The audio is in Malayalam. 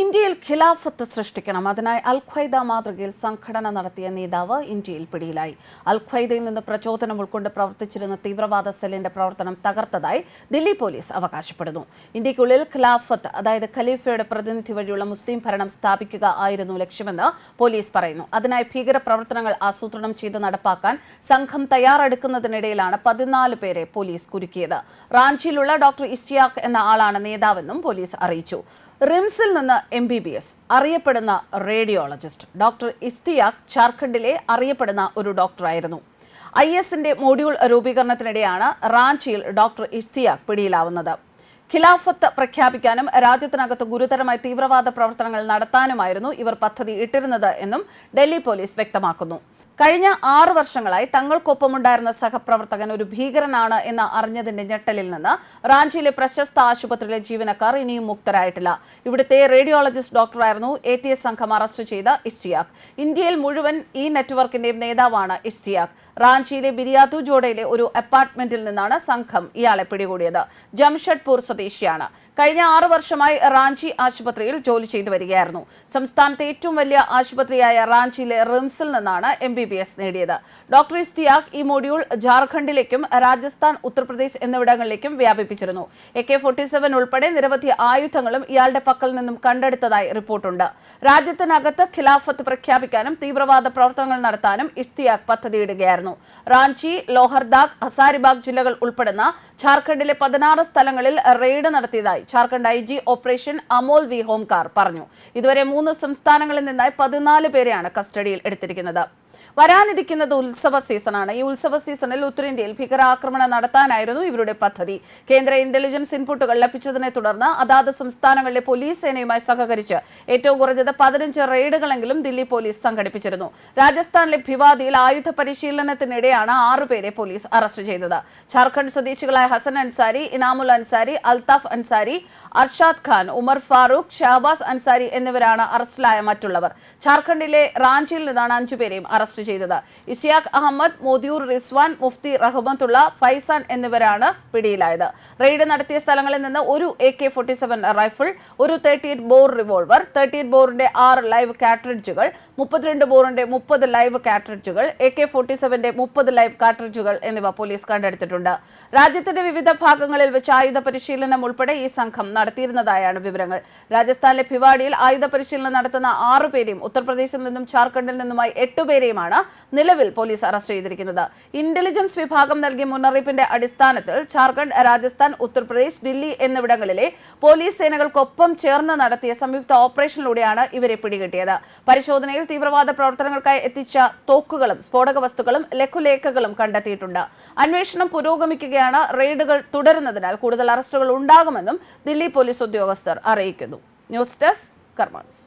ഇന്ത്യയിൽ ഖിലാഫത്ത് സൃഷ്ടിക്കണം. അതിനായി അൽ ഖ്വൈദ മാതൃകയിൽ സംഘടന നടത്തിയ നേതാവ് ഇന്ത്യയിൽ പിടിയിലായി. അൽ ഖ്വൈദയിൽ നിന്ന് പ്രചോദനം ഉൾക്കൊണ്ട് പ്രവർത്തിച്ചിരുന്ന തീവ്രവാദ സെല്ലിന്റെ പ്രവർത്തനം തകർത്തതായി ദില്ലി പോലീസ് അവകാശപ്പെടുന്നു. ഇന്ത്യക്കുള്ളിൽ ഖിലാഫത്ത് അതായത് ഖലീഫയുടെ പ്രതിനിധി വഴിയുള്ള മുസ്ലിം ഭരണം സ്ഥാപിക്കുക ആയിരുന്നു ലക്ഷ്യമെന്ന് പോലീസ് പറയുന്നു. അതിനായി ഭീകര പ്രവർത്തനങ്ങൾ ആസൂത്രണം ചെയ്ത് നടപ്പാക്കാൻ സംഘം തയ്യാറെടുക്കുന്നതിനിടയിലാണ് പതിനാല് പേരെ പോലീസ് കുരുക്കിയത്. റാഞ്ചിയിലുള്ള ഡോക്ടർ ഇസ്റ്റിയാഖ് എന്ന ആളാണ് നേതാവെന്നും പോലീസ് അറിയിച്ചു. റിംസിൽ നിന്ന് എം ബി ബി എസ് അറിയപ്പെടുന്ന റേഡിയോളജിസ്റ്റ്. ഡോക്ടർ ഇസ്റ്റിയാഖ് ജാർഖണ്ഡിലെ അറിയപ്പെടുന്ന ഒരു ഡോക്ടറായിരുന്നു. ഐ എസിന്റെ മോഡ്യൂൾ രൂപീകരണത്തിനിടെയാണ് റാഞ്ചിയിൽ ഡോക്ടർ ഇസ്തിയാഖ് പിടിയിലാവുന്നത്. ഖിലാഫത്ത് പ്രഖ്യാപിക്കാനും രാജ്യത്തിനകത്ത് ഗുരുതരമായ തീവ്രവാദ പ്രവർത്തനങ്ങൾ നടത്താനുമായിരുന്നു ഇവർ പദ്ധതി ഇട്ടിരുന്നത് എന്നും ഡൽഹി പോലീസ് വ്യക്തമാക്കുന്നു. കഴിഞ്ഞ ആറു വർഷങ്ങളായി തങ്ങൾക്കൊപ്പമുണ്ടായിരുന്ന സഹപ്രവർത്തകൻ ഒരു ഭീകരനാണ് എന്ന് അറിഞ്ഞതിന്റെ ഞെട്ടലിൽ നിന്ന് റാഞ്ചിയിലെ പ്രശസ്ത ആശുപത്രിയിലെ ജീവനക്കാർ ഇനിയും മുക്തരായിട്ടില്ല. ഇവിടുത്തെ റേഡിയോളജിസ്റ്റ് ഡോക്ടറായിരുന്നു എ ടി എസ് സംഘം അറസ്റ്റ് ചെയ്ത ഇഷ്ടിയാഖ്. ഇന്ത്യയിൽ മുഴുവൻ ഈ നെറ്റ്വർക്കിന്റെയും നേതാവാണ് ഇഷ്ടിയാഖ്. റാഞ്ചിയിലെ ബിരിയാതു ജോഡയിലെ ഒരു അപ്പാർട്ട്മെന്റിൽ നിന്നാണ് സംഘം ഇയാളെ പിടികൂടിയത്. ജംഷഡ്പൂർ സ്വദേശിയാണ്. കഴിഞ്ഞ ആറു വർഷമായി റാഞ്ചി ആശുപത്രിയിൽ ജോലി ചെയ്തു വരികയായിരുന്നു. സംസ്ഥാനത്തെ ഏറ്റവും വലിയ ആശുപത്രിയായ റാഞ്ചിയിലെ റിംസിൽ നിന്നാണ് എം ബി ബി എസ് നേടിയത്. ഡോക്ടർ ഇസ്റ്റിയാഖ് ഈ മൊഡ്യൂൾ ജാർഖണ്ഡിലേക്കും രാജസ്ഥാൻ ഉത്തർപ്രദേശ് എന്നിവിടങ്ങളിലേക്കും വ്യാപിപ്പിച്ചിരുന്നു. എ കെ ഫോർട്ടി സെവൻ ഉൾപ്പെടെ നിരവധി ആയുധങ്ങളും ഇയാളുടെ പക്കൽ നിന്നും കണ്ടെടുത്തതായി റിപ്പോർട്ടുണ്ട്. രാജ്യത്തിനകത്ത് ഖിലാഫത്ത് പ്രഖ്യാപിക്കാനും തീവ്രവാദ പ്രവർത്തനങ്ങൾ നടത്താനും ഇഷ്തിയാഖ് പദ്ധതിയിടുകയായിരുന്നു. റാഞ്ചി ലോഹർദാഗ് ഹസാരിബാഗ് ജില്ലകൾ ഉൾപ്പെടുന്ന ജാർഖണ്ഡിലെ പതിനാറ് സ്ഥലങ്ങളിൽ റെയ്ഡ് നടത്തിയതായി Jharkhand I G operation Amol V Homkar പറഞ്ഞു. ഇതുവരെ മൂന്ന് സംസ്ഥാനങ്ങളിൽ നിന്നായി പതിനാല് പേരെയാണ് കസ്റ്റഡിയിൽ എടുത്തിരിക്കുന്നത്. വരാനിരിക്കുന്നത് ഉത്സവ സീസണാണ്. ഈ ഉത്സവ സീസണിൽ ഉത്തരേന്ത്യയിൽ ഭീകരാക്രമണം നടത്താനായിരുന്നു ഇവരുടെ പദ്ധതി. കേന്ദ്ര ഇന്റലിജൻസ് ഇൻപുട്ടുകൾ ലഭിച്ചതിനെ തുടർന്ന് അതാത് സംസ്ഥാനങ്ങളിലെ പോലീസ് സേനയുമായി സഹകരിച്ച് ഏറ്റവും കുറഞ്ഞത് പതിനഞ്ച് റെയ്ഡുകളെങ്കിലും ദില്ലി പോലീസ് സംഘടിപ്പിച്ചിരുന്നു. രാജസ്ഥാനിലെ ഭിവാദിയിൽ ആയുധ പരിശീലനത്തിനിടെയാണ് ആറുപേരെ പോലീസ് അറസ്റ്റ് ചെയ്തത്. ജാർഖണ്ഡ് സ്വദേശികളായ ഹസൻ അൻസാരി ഇനാമുൽ അൻസാരി അൽതാഫ് അൻസാരി അർഷാദ് ഖാൻ ഉമർ ഫാറൂഖ് ഷഹബാസ് അൻസാരി എന്നിവരാണ് അറസ്റ്റിലായ മറ്റുള്ളവർ. ജാർഖണ്ഡിലെ റാഞ്ചിയിൽ നിന്നാണ് അഞ്ചുപേരെയും അറസ്റ്റ് ചെയ്തത്. ഇഷിയാഖ് അഹമ്മദ് മോദിയൂർ റിസ്വാൻ മുഫ്തി റഹ്മത്തുള്ള ഫൈസാൻ എന്നിവരാണ് പിടിയിലായത്. റെയ്ഡ് നടത്തിയ സ്ഥലങ്ങളിൽ നിന്ന് ഒരു A K forty seven rifle ഒരു thirty eight bore revolver thirty eight ബോറിന്റെ ആറ് ലൈവ് കാട്രിഡ്ജുകൾ മുപ്പത്തിരണ്ട് ബോറിന്റെ മുപ്പത് ലൈവ് കാട്രിഡ്ജുകൾ എ കെ ഫോർട്ടി സെവന്റെ മുപ്പത് ലൈവ് കാട്രിഡ്ജുകൾ എന്നിവ പോലീസ് കണ്ടെടുത്തിട്ടുണ്ട്. രാജ്യത്തിന്റെ വിവിധ ഭാഗങ്ങളിൽ വെച്ച് ആയുധ പരിശീലനം ഉൾപ്പെടെ ഈ സംഘം നടത്തിയിരുന്നതായാണ് വിവരങ്ങൾ. രാജസ്ഥാനിലെ ഭിവാഡിയിൽ ആയുധ പരിശീലനം നടത്തുന്ന ആറുപേരെയും ഉത്തർപ്രദേശിൽ നിന്നും ജാർഖണ്ഡിൽ നിന്നുമായി എട്ടുപേരെയുമാണ് നിലവിൽ പോലീസ് അറസ്റ്റ് ചെയ്തിരിക്കുന്നത്. ഇന്റലിജൻസ് വിഭാഗം നൽകിയ മുന്നറിയിപ്പിന്റെ അടിസ്ഥാനത്തിൽ ജാർഖണ്ഡ് രാജസ്ഥാൻ ഉത്തർപ്രദേശ് ദില്ലി എന്നിവിടങ്ങളിലെ പോലീസ് സേനകൾക്കൊപ്പം ചേർന്ന് നടത്തിയ സംയുക്ത ഓപ്പറേഷനിലൂടെയാണ് ഇവരെ പിടികിട്ടിയത്. പരിശോധനയിൽ തീവ്രവാദ പ്രവർത്തനങ്ങൾക്കായി എത്തിച്ച തോക്കുകളും സ്ഫോടക വസ്തുക്കളും ലഘുലേഖകളും കണ്ടെത്തിയിട്ടുണ്ട്. അന്വേഷണം പുരോഗമിക്കുകയാണ് റെയ്ഡുകൾ തുടരുന്നതിനാൽ കൂടുതൽ അറസ്റ്റുകൾ ഉണ്ടാകുമെന്നും ദില്ലി പോലീസ് ഉദ്യോഗസ്ഥർ അറിയിക്കുന്നു. News desk കർമാൻസ്